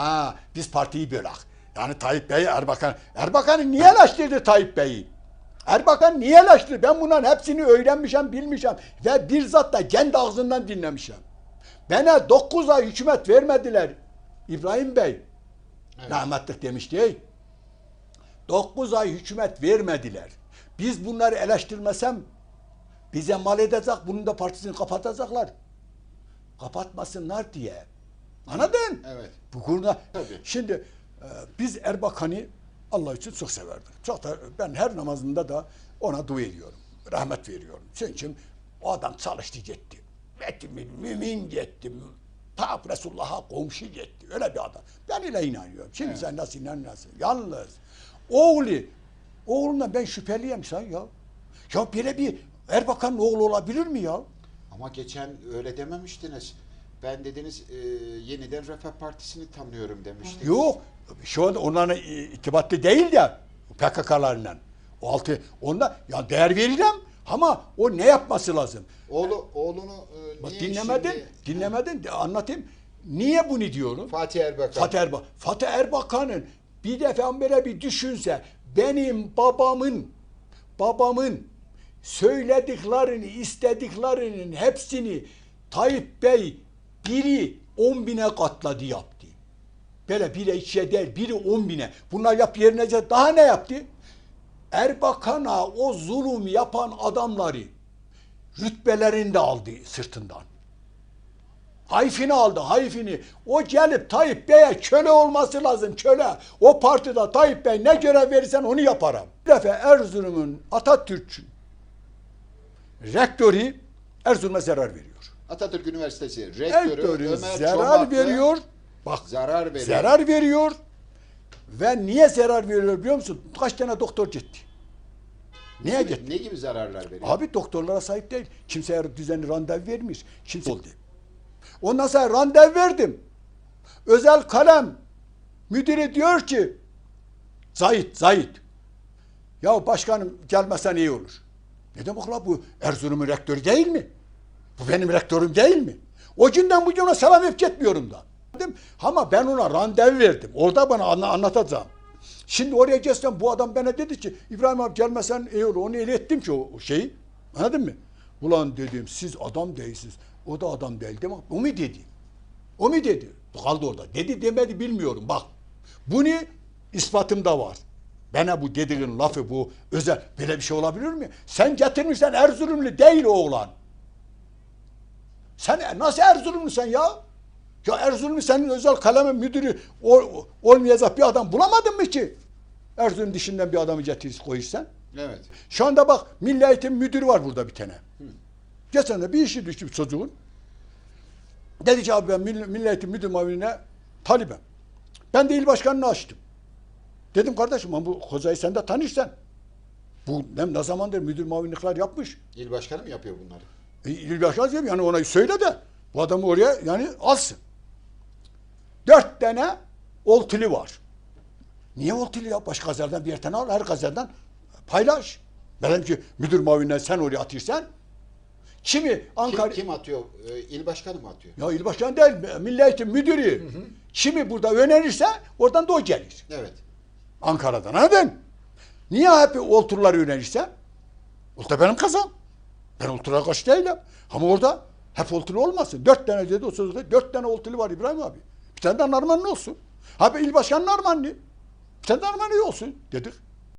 Ha biz partiyi bölak. Yani Tayyip Bey Erbakan. Erbakan'ı niye eleştirdi Tayyip Bey'i? Erbakan niye eleştirdi? Ben bunların hepsini öğrenmişim, bilmişim. Ve bir zat da kendi ağzından dinlemişim. Bana 9 ay hükümet vermediler. İbrahim Bey. Rahmetlik demişti. 9 ay hükümet vermediler. Biz bunları eleştirmesem bize mal edecek, bunun da partisini kapatacaklar. Kapatmasınlar diye. Anladın? Evet. Bu konuda Tabii. şimdi e, biz Erbakan'ı Allah için çok severdik. Çok da ben her namazında da ona dua ediyorum. Rahmet veriyorum. Çünkü o adam çalıştı gitti. Etimi mümin gitti. Ta Resulullah'a komşu gitti. Öyle bir adam. Ben öyle inanıyorum. Şimdi sen nasıl inanıyorsun? Yalnız oğlu oğlundan ben şüpheliyim sen ya. Ya böyle bir Erbakan'ın oğlu olabilir mi ya? Ama geçen öyle dememiştiniz. Ben dediniz e, yeniden Refah Partisi'ni tanıyorum demiştiniz. Yok. Şu anda onlarla itibatlı değil de PKK'larla. O altı onunla ya değer veririm ama o ne yapması lazım? Oğlu oğlunu e, Bak dinlemedin, şimdi- dinlemedin de anlatayım. Niye bunu diyorum? Fatih Erbakan. Fatih Erbakan. Fatih Erbakan'ın bir defa böyle bir düşünse benim babamın babamın söylediklerini, istediklerinin hepsini Tayyip Bey biri on bine katladı yaptı. Böyle bire ikiye değil, biri on bine. Bunlar yap yerine daha ne yaptı? Erbakan'a o zulüm yapan adamları rütbelerini de aldı sırtından. Hayfini aldı, hayfini. O gelip Tayyip Bey'e köle olması lazım, köle. O partide Tayyip Bey ne görev verirsen onu yaparım. Bir defa Erzurum'un Atatürk rektörü Erzurum'a zarar veriyor. Atatürk Üniversitesi rektörü, Rektörü Ömer zarar Çomaklı veriyor. Bak Zarar veriyor. zarar veriyor. Ve niye zarar veriyor biliyor musun? Kaç tane doktor gitti. Niye gitti? Ne gibi zararlar veriyor? Abi doktorlara sahip değil. Kimseye düzenli randevu vermiş. Kimse oldu. Ondan sonra randevu verdim. Özel kalem müdürü diyor ki Zahit, Zahit. Ya başkanım gelmesen iyi olur. Ne demek la bu Erzurum'un rektörü değil mi? Bu benim rektörüm değil mi? O günden bu güne selam hep gitmiyorum da. Ama ben ona randevu verdim. Orada bana anla- anlatacağım. Şimdi oraya gelsem bu adam bana dedi ki İbrahim abi gelmesen iyi olur. Onu ilettim ki o şeyi. Anladın mı? Ulan dedim siz adam değilsiniz. O da adam değil değil? O mu dedi? O mu dedi? Kaldı orada. Dedi demedi bilmiyorum bak. Bunu ispatım da var. Bana bu dediğin lafı bu özel. Böyle bir şey olabilir mi? Sen getirmişsen Erzurumlu değil oğlan. Sen nasıl Erzurumlu sen ya? Ya Erzurumlu senin özel kalemin müdürü ol- olmayacak bir adam bulamadın mı ki? Erzurum dışından bir adamı getirip koyursan. Evet. Şu anda bak Milli Eğitim Müdürü var burada bir tane. Geçen de bir işi düştü bir çocuğun. Dedi ki abi ben Milli, Milli Eğitim Müdür Muavinine talibim. Ben de il başkanını açtım. Dedim kardeşim bu hocayı sen de tanırsan. Bu ne, ne zamandır müdür muavinlikler yapmış. İl başkanı mı yapıyor bunları? İl başkanı diyorum yani ona söyle de bu adamı oraya yani alsın. Dört tane oltili var. Niye oltili ya? Başka gazelden bir tane al, her gazelden paylaş. Benim ki müdür muavinine sen oraya atırsan kimi Ankara... Kim, kim atıyor? E, il başkanı mı atıyor? Ya il başkanı değil, Milli Eğitim Müdürü. Kimi burada önerirse oradan da o gelir. Evet. Ankara'dan anladın? Niye hep olturları önerirse? Olta benim kazan. Ben oltura karşı değilim. Ama orada hep oltulu olmasın. Dört tane dedi o sözde. Dört tane oltulu var İbrahim abi. Bir tane de Narmanlı olsun. Abi il başkanı Narmanlı. Bir tane Narmanlı olsun dedik.